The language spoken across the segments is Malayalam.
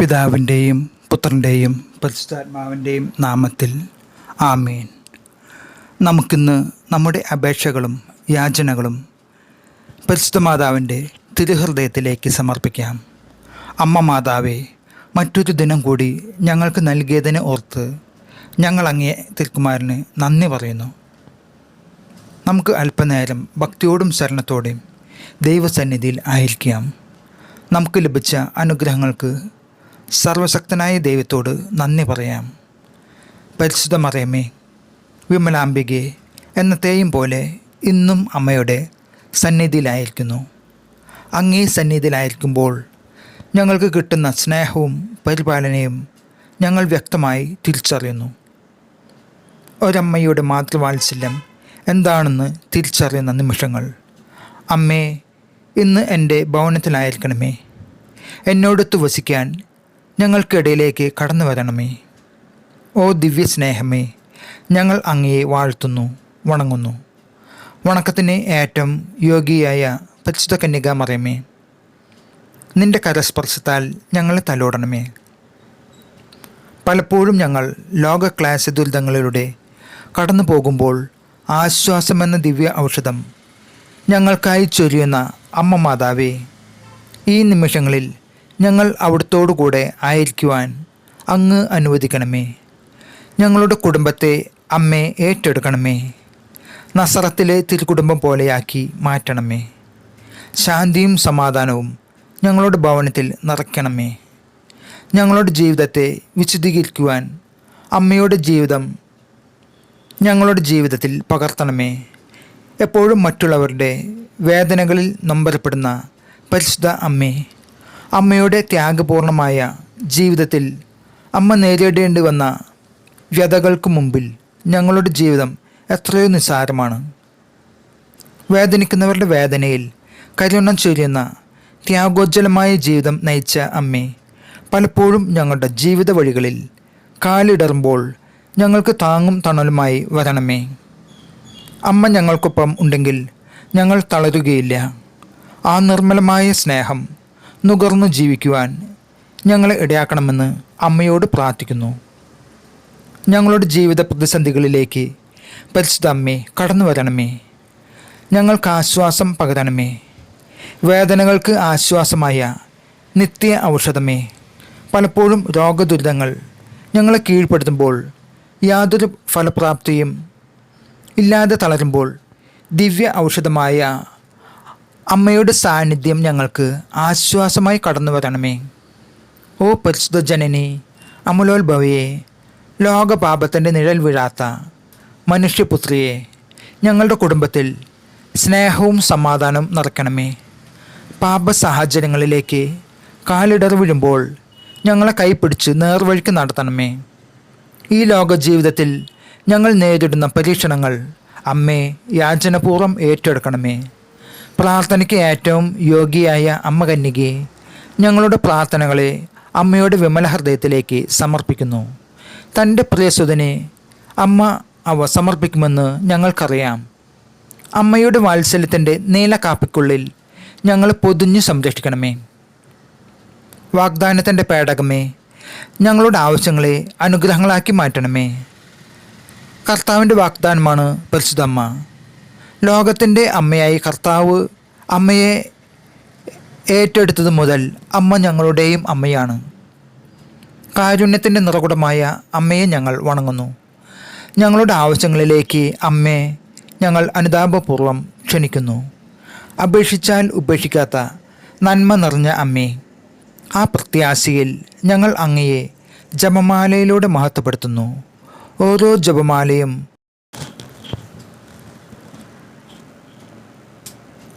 പിതാവിന്റെയും പുത്രന്റെയും പരിശുദ്ധാത്മാവിന്റെയും നാമത്തിൽ ആമേൻ. നമുക്കിന്ന് നമ്മുടെ അപേക്ഷകളും യാചനകളും പരിശുദ്ധ മാതാവിന്റെ തിരുഹൃദയത്തിലേക്ക് സമർപ്പിക്കാം. അമ്മ മാതാവേ മറ്റൊരു ദിനം കൂടി ഞങ്ങൾക്ക് നൽകിയതിനെ ഓർത്ത് ഞങ്ങൾ തിരുക്കുമാരന് നന്ദി പറയുന്നു. നമുക്ക് അല്പനേരം ഭക്തിയോടും ശരണത്തോടെയും ദൈവസന്നിധിയിൽ ആയിരിക്കാം. നമുക്ക് ലഭിച്ച അനുഗ്രഹങ്ങൾക്ക് സർവശക്തനായ ദൈവത്തോട് നന്ദി പറയാം. പരിശുദ്ധ മറിയമ്മേ വിമലാംബികയെ എന്നത്തെയും പോലെ ഇന്നും അമ്മയുടെ സന്നിധിയിലായിരിക്കുന്നു. അങ്ങേ സന്നിധിയിലായിരിക്കുമ്പോൾ ഞങ്ങൾക്ക് കിട്ടുന്ന സ്നേഹവും പരിപാലനയും ഞങ്ങൾ വ്യക്തമായി തിരിച്ചറിയുന്നു. ഒരമ്മയുടെ മാതൃവാത്സല്യം എന്താണെന്ന് തിരിച്ചറിയുന്ന നിമിഷങ്ങൾ. അമ്മേ ഇന്ന് എന്റെ ഭവനത്തിലായിരിക്കണമേ. എന്നോടൊത്ത് വസിക്കാൻ ഞങ്ങൾക്കിടയിലേക്ക് കടന്നു വരണമേ. ഓ ദിവ്യ സ്നേഹമേ ഞങ്ങൾ അങ്ങയെ വാഴ്ത്തുന്നു വണങ്ങുന്നു. വണക്കത്തിന് ഏറ്റവും യോഗിയായ പരിശുദ്ധ കന്യക മറിയമേ നിന്റെ കരസ്പർശത്താൽ ഞങ്ങളെ തലോടണമേ. പലപ്പോഴും ഞങ്ങൾ ലോക ക്ലാസ് ദുരിതങ്ങളിലൂടെ കടന്നു പോകുമ്പോൾ ആശ്വാസമെന്ന ദിവ്യ ഔഷധം ഞങ്ങൾക്കായി ചൊരിയുന്ന അമ്മ മാതാവേ ഈ നിമിഷങ്ങളിൽ ഞങ്ങൾ അവിടുത്തോടു കൂടെ ആയിരിക്കുവാൻ അങ്ങ് അനുവദിക്കണമേ. ഞങ്ങളുടെ കുടുംബത്തെ അമ്മേ ഏറ്റെടുക്കണമേ. നസറത്തിലെ തിരുകുടുംബം പോലെയാക്കി മാറ്റണമേ. ശാന്തിയും സമാധാനവും ഞങ്ങളുടെ ഭവനത്തിൽ നിറയ്ക്കണമേ. ഞങ്ങളുടെ ജീവിതത്തെ വിശദീകരിക്കുവാൻ അമ്മയുടെ ജീവിതം ഞങ്ങളുടെ ജീവിതത്തിൽ പകർത്തണമേ. എപ്പോഴും മറ്റുള്ളവരുടെ വേദനകളിൽ നൊമ്പരപ്പെടുന്ന പരിശുദ്ധ അമ്മേ അമ്മയുടെ ത്യാഗപൂർണമായ ജീവിതത്തിൽ അമ്മ നേരിടേണ്ടി വന്ന വ്യതകൾക്ക് മുമ്പിൽ ഞങ്ങളുടെ ജീവിതം എത്രയോ നിസ്സാരമാണ്. വേദനിക്കുന്നവരുടെ വേദനയിൽ കരുണ ചൊരിയുന്ന ത്യാഗോജ്ജലമായ ജീവിതം നയിച്ച അമ്മേ പലപ്പോഴും ഞങ്ങളുടെ ജീവിത വഴികളിൽ കാലിടറുമ്പോൾ ഞങ്ങൾക്ക് താങ്ങും തണലുമായി വരണമേ. അമ്മ ഞങ്ങൾക്കൊപ്പം ഉണ്ടെങ്കിൽ ഞങ്ങൾ തളരുകയില്ല. ആ നിർമ്മലമായ സ്നേഹം നുകർന്നു ജീവിക്കുവാൻ ഞങ്ങളെ ഇടയാക്കണമെന്ന് അമ്മയോട് പ്രാർത്ഥിക്കുന്നു. ഞങ്ങളുടെ ജീവിത പ്രതിസന്ധികളിലേക്ക് പരിശുദ്ധ അമ്മേ കടന്നു വരണമേ. ഞങ്ങൾക്ക് ആശ്വാസം പകരണമേ. വേദനകൾക്ക് ആശ്വാസമായ നിത്യ ഔഷധമേ. പലപ്പോഴും രോഗദുരിതങ്ങൾ ഞങ്ങളെ കീഴ്പ്പെടുത്തുമ്പോൾ യാതൊരു ഫലപ്രാപ്തിയും ഇല്ലാതെ തളരുമ്പോൾ ദിവ്യ ഔഷധമായ അമ്മയുടെ സാന്നിധ്യം ഞങ്ങൾക്ക് ആശ്വാസമായി കടന്നു വരണമേ. ഓ പരിശുദ്ധ ജനനി അമലോത്ഭവയെ ലോകപാപത്തിന്റെ നിഴൽ വീഴാത്ത മനുഷ്യപുത്രിയെ ഞങ്ങളുടെ കുടുംബത്തിൽ സ്നേഹവും സമാധാനവും നടക്കണമേ. പാപ സാഹചര്യങ്ങളിലേക്ക് കാലിടർ വീഴുമ്പോൾ ഞങ്ങളെ കൈപ്പിടിച്ച് നേർവഴിക്ക് നടത്തണമേ. ഈ ലോക ജീവിതത്തിൽ ഞങ്ങൾ നേരിടുന്ന പരീക്ഷണങ്ങൾ അമ്മേ യാചനപൂർവം ഏറ്റെടുക്കണമേ. പ്രാർത്ഥനയ്ക്ക് ഏറ്റവും യോഗിയായ അമ്മ കന്യകയെ ഞങ്ങളുടെ പ്രാർത്ഥനകളെ അമ്മയുടെ വിമല ഹൃദയത്തിലേക്ക് സമർപ്പിക്കുന്നു. തന്റെ പ്രിയസുതനെ അമ്മ അവ സമർപ്പിക്കുമെന്ന് ഞങ്ങൾക്കറിയാം. അമ്മയുടെ വാത്സല്യത്തിന്റെ നീല കാപ്പിക്കുള്ളിൽ ഞങ്ങൾ പൊതിഞ്ഞു സംരക്ഷിക്കണമേ. വാഗ്ദാനത്തിന്റെ പേടകമേ ഞങ്ങളുടെ ആവശ്യങ്ങളെ അനുഗ്രഹങ്ങളാക്കി മാറ്റണമേ. കർത്താവിന്റെ വാഗ്ദാനമാണ് പരിശുദ്ധമ്മ ലോകത്തിന്റെ അമ്മയായി കർത്താവ് അമ്മയെ ഏറ്റെടുത്തത് മുതൽ അമ്മ ഞങ്ങളുടെയും അമ്മയാണ്. കാരുണ്യത്തിന്റെ നിറകുടമായ അമ്മയെ ഞങ്ങൾ വണങ്ങുന്നു. ഞങ്ങളുടെ ആവശ്യങ്ങളിലേക്ക് അമ്മയെ ഞങ്ങൾ അനുതാപപൂർവം ക്ഷണിക്കുന്നു. അപേക്ഷിച്ചാൽ ഉപേക്ഷിക്കാത്ത നന്മ നിറഞ്ഞ അമ്മേ ആ പ്രത്യാശയിൽ ഞങ്ങൾ അങ്ങയെ ജപമാലയിലൂടെ മഹത്വപ്പെടുത്തുന്നു. ഓരോ ജപമാലയും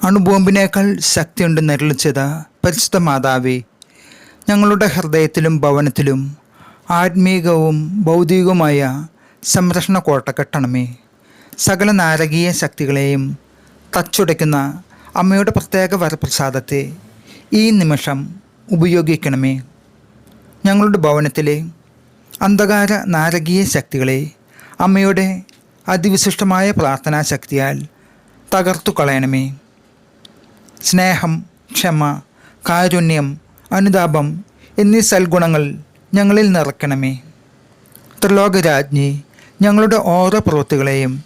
അണുബോംബിനേക്കാൾ ശക്തിയുണ്ട് നിരളിച്ചത് പരിശുദ്ധ മാതാവേ. ഞങ്ങളുടെ ഹൃദയത്തിലും ഭവനത്തിലും ആത്മീകവും ഭൗതികവുമായ സംരക്ഷണ കോട്ട കെട്ടണമേ. സകല നാരകീയ ശക്തികളെയും തച്ചുടയ്ക്കുന്ന അമ്മയുടെ പ്രത്യേക വരപ്രസാദത്തെ ഈ നിമിഷം ഉപയോഗിക്കണമേ. ഞങ്ങളുടെ ഭവനത്തിലെ അന്ധകാര നാരകീയ ശക്തികളെ അമ്മയുടെ അതിവിശിഷ്ടമായ പ്രാർത്ഥനാ ശക്തിയാൽ തകർത്തു കളയണമേ സ്നേഹം ക്ഷമ കാരുണ്യം അനുതാപം എന്നീ സൽഗുണങ്ങൾ ഞങ്ങളിൽ നിറക്കണമേ ത്രിലോകരാജ്ഞി ഞങ്ങളുടെ ഓരോ പ്രവൃത്തികളെയും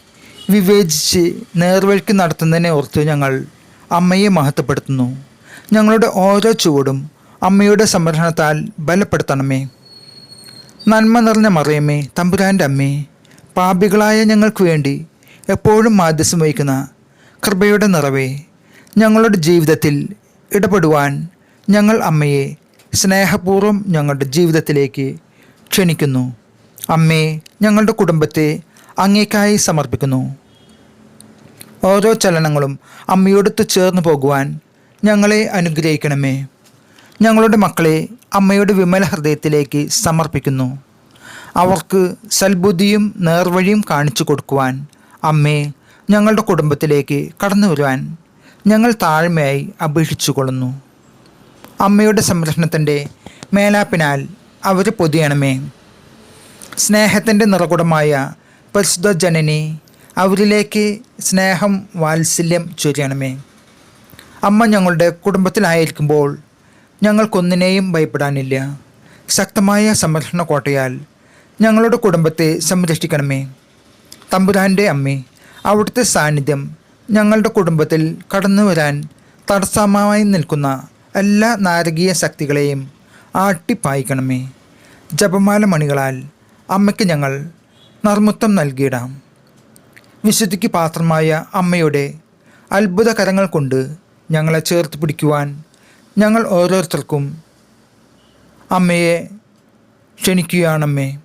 വിവേചിച്ച് നേർവഴിക്ക് നടത്തുന്നതിനെ ഓർത്ത് ഞങ്ങൾ അമ്മയെ മഹത്വപ്പെടുത്തുന്നു. ഞങ്ങളുടെ ഓരോ ചുവടും അമ്മയുടെ സംരക്ഷണത്താൽ ബലപ്പെടുത്തണമേ. നന്മ നിറഞ്ഞ മറിയമ്മേ തമ്പുരാന്റെ അമ്മേ പാപികളായ ഞങ്ങൾക്ക് വേണ്ടി എപ്പോഴും മാധ്യസം വഹിക്കുന്ന കൃപയുടെ നിറവേ ഞങ്ങളുടെ ജീവിതത്തിൽ ഇടപെടുവാൻ ഞങ്ങൾ അമ്മയെ സ്നേഹപൂർവം ഞങ്ങളുടെ ജീവിതത്തിലേക്ക് ക്ഷണിക്കുന്നു. അമ്മേ ഞങ്ങളുടെ കുടുംബത്തെ അങ്ങേക്കായി സമർപ്പിക്കുന്നു. ഓരോ ചലനങ്ങളും അമ്മയോടൊത്ത് ചേർന്ന് പോകുവാൻ ഞങ്ങളെ അനുഗ്രഹിക്കണമേ. ഞങ്ങളുടെ മക്കളെ അമ്മയുടെ വിമല ഹൃദയത്തിലേക്ക് സമർപ്പിക്കുന്നു. അവർക്ക് സൽബുദ്ധിയും നേർവഴിയും കാണിച്ചു കൊടുക്കുവാൻ അമ്മേ ഞങ്ങളുടെ കുടുംബത്തിലേക്ക് കടന്നു വരുവാൻ ഞങ്ങൾ താഴ്മയായി അപേക്ഷിച്ചുകൊള്ളുന്നു. അമ്മയുടെ സംരക്ഷണത്തിന്റെ മേലാപ്പിനാൽ അവരെ പൊതിയണമേ. സ്നേഹത്തിന്റെ നിറകുടമായ പരിശുദ്ധ ജനനി അവരിലേക്ക് സ്നേഹം വാത്സല്യം ചൊരിയണമേ. അമ്മ ഞങ്ങളുടെ കുടുംബത്തിലായിരിക്കുമ്പോൾ ഞങ്ങൾക്കൊന്നിനെയും ഭയപ്പെടാനില്ല. ശക്തമായ സംരക്ഷണ കോട്ടയാൽ ഞങ്ങളുടെ കുടുംബത്തെ സംരക്ഷിക്കണമേ. തമ്പുരാന്റെ അമ്മേ അവിടുത്തെ സാന്നിധ്യം ഞങ്ങളുടെ കുടുംബത്തിൽ കടന്നു വരാൻ തടസ്സമായി നിൽക്കുന്ന എല്ലാ നാരകീയ ശക്തികളെയും ആട്ടിപ്പായിക്കണമേ. ജപമാല മണികളാൽ അമ്മയ്ക്ക് ഞങ്ങൾ നർമ്മത്വം നൽകിയിടാം. വിശുദ്ധിക്ക് പാത്രമായ അമ്മയുടെ അത്ഭുത കരങ്ങൾ കൊണ്ട് ഞങ്ങളെ ചേർത്ത് പിടിക്കുവാൻ ഞങ്ങൾ ഓരോരുത്തർക്കും അമ്മയെ ക്ഷണിക്കുകയാണമ്മേ.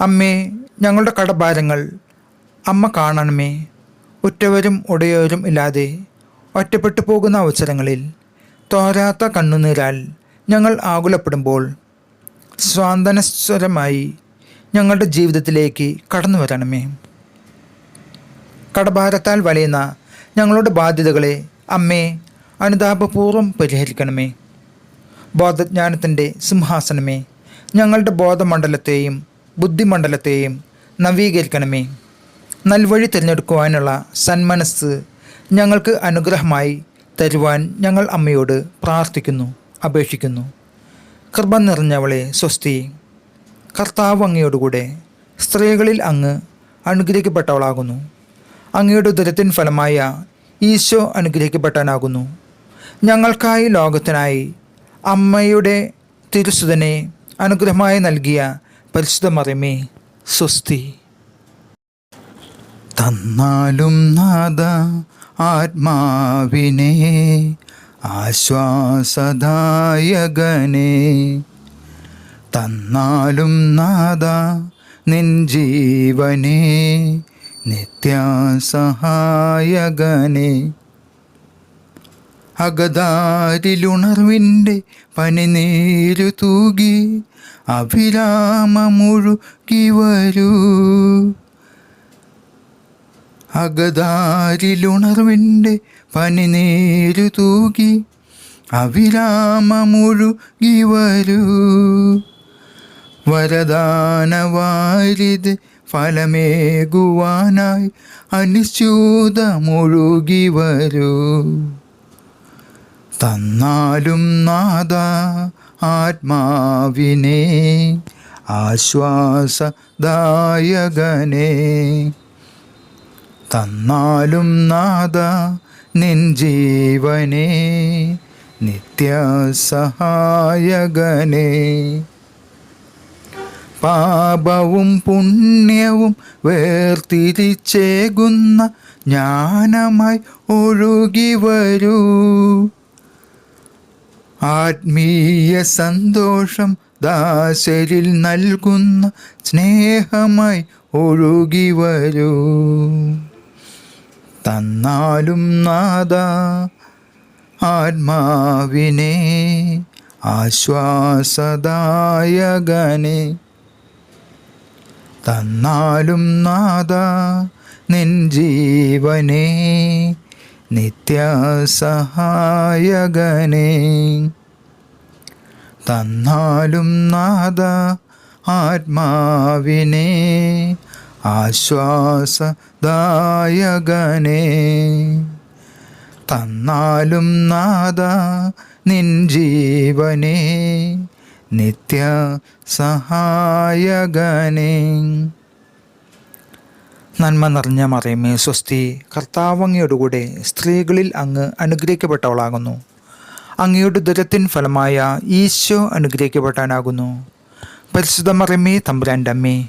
അമ്മേ ഞങ്ങളുടെ കടഭാരങ്ങൾ അമ്മ കാണണമേ. ഉറ്റവരും ഉടയവരും ഇല്ലാതെ ഒറ്റപ്പെട്ടു പോകുന്ന അവസരങ്ങളിൽ തോരാത്ത കണ്ണുനീരാൽ ഞങ്ങൾ ആകുലപ്പെടുമ്പോൾ സ്വാന്തനസ്വരമായി ഞങ്ങളുടെ ജീവിതത്തിലേക്ക് കടന്നു വരണമേ. കടഭാരത്താൽ വലയുന്ന ഞങ്ങളുടെ ബാധ്യതകളെ അമ്മേ അനുതാപപൂർവം പരിഹരിക്കണമേ. ബോധജ്ഞാനത്തിന്റെ സിംഹാസനമേ ഞങ്ങളുടെ ബോധമണ്ഡലത്തെയും ബുദ്ധിമണ്ഡലത്തെയും നവീകരിക്കണമേ. നൽവഴി തിരഞ്ഞെടുക്കുവാനുള്ള സന്മനസ് ഞങ്ങൾക്ക് അനുഗ്രഹമായി തരുവാൻ ഞങ്ങൾ അമ്മയോട് പ്രാർത്ഥിക്കുന്നു അപേക്ഷിക്കുന്നു. കൃപ നിറഞ്ഞവളെ സ്വസ്തി. കർത്താവ് അങ്ങയോടുകൂടെ സ്ത്രീകളിൽ അങ്ങ് അനുഗ്രഹിക്കപ്പെട്ടവളാകുന്നു. അങ്ങയുടെ ദുരത്തിൻ ഫലമായ ഈശോ അനുഗ്രഹിക്കപ്പെട്ടവനാകുന്നു. ഞങ്ങൾക്കായി ലോകത്തിനായി അമ്മയുടെ തിരുസുതനെ അനുഗ്രഹമായി നൽകിയ പരിശുദ്ധ മറിമേ സ്വസ്തി. തന്നാലും നാദ ആത്മാവിനെ ആശ്വാസദായകനെ. തന്നാലും നാദ നിൻ ജീവനെ നിത്യാസഹായകനെ. അകതാരിലുണർവിന്റെ പനിനീരു തൂകി അഭിരാമമുഴുകി വരൂ. അകതാരിലുണർവിന്റെ പനിനേരു തൂകി അവിരാമമുഴുകി വരൂ. വരദാനവാരിത് ഫലമേകുവാനായി അനിശ്ചൂതമൊഴുകി വരൂ. തന്നാലും നാദ ആത്മാവിനെ ആശ്വാസദായകനെ തന്നാലും നാദ നിൻ ജീവനെ നിത്യസഹായകനെ. പാപവും പുണ്യവും വേർതിരിച്ചേകുന്ന ജ്ഞാനമായി ഒഴുകി വരൂ. ആത്മീയ സന്തോഷം ദാസരിൽ നൽകുന്ന സ്നേഹമായി ഒഴുകി വരൂ. തന്നാലും നാദ ആത്മാവിനെ ആശ്വാസദായകനെ. തന്നാലും നാദ നിൻ ജീവനെ നിത്യസഹായകനെ. തന്നാലും നാദ ആത്മാവിനെ ആശ്വാസദായകനെ. തന്നാലും നാദ നിൻ ജീവനെ നിത്യ സഹായകനെ നന്മ നിറഞ്ഞ മറിയമേ സ്വസ്തി കർത്താവങ്ങയോടുകൂടെ സ്ത്രീകളിൽ അങ്ങ് അനുഗ്രഹിക്കപ്പെട്ടവളാകുന്നു. അങ്ങയുടെ ദുരത്തിൻ ഫലമായ ഈശോ അനുഗ്രഹിക്കപ്പെട്ടാനാകുന്നു. പരിശുദ്ധ മറിയമേ തമ്പുരാന്റെ അമ്മേ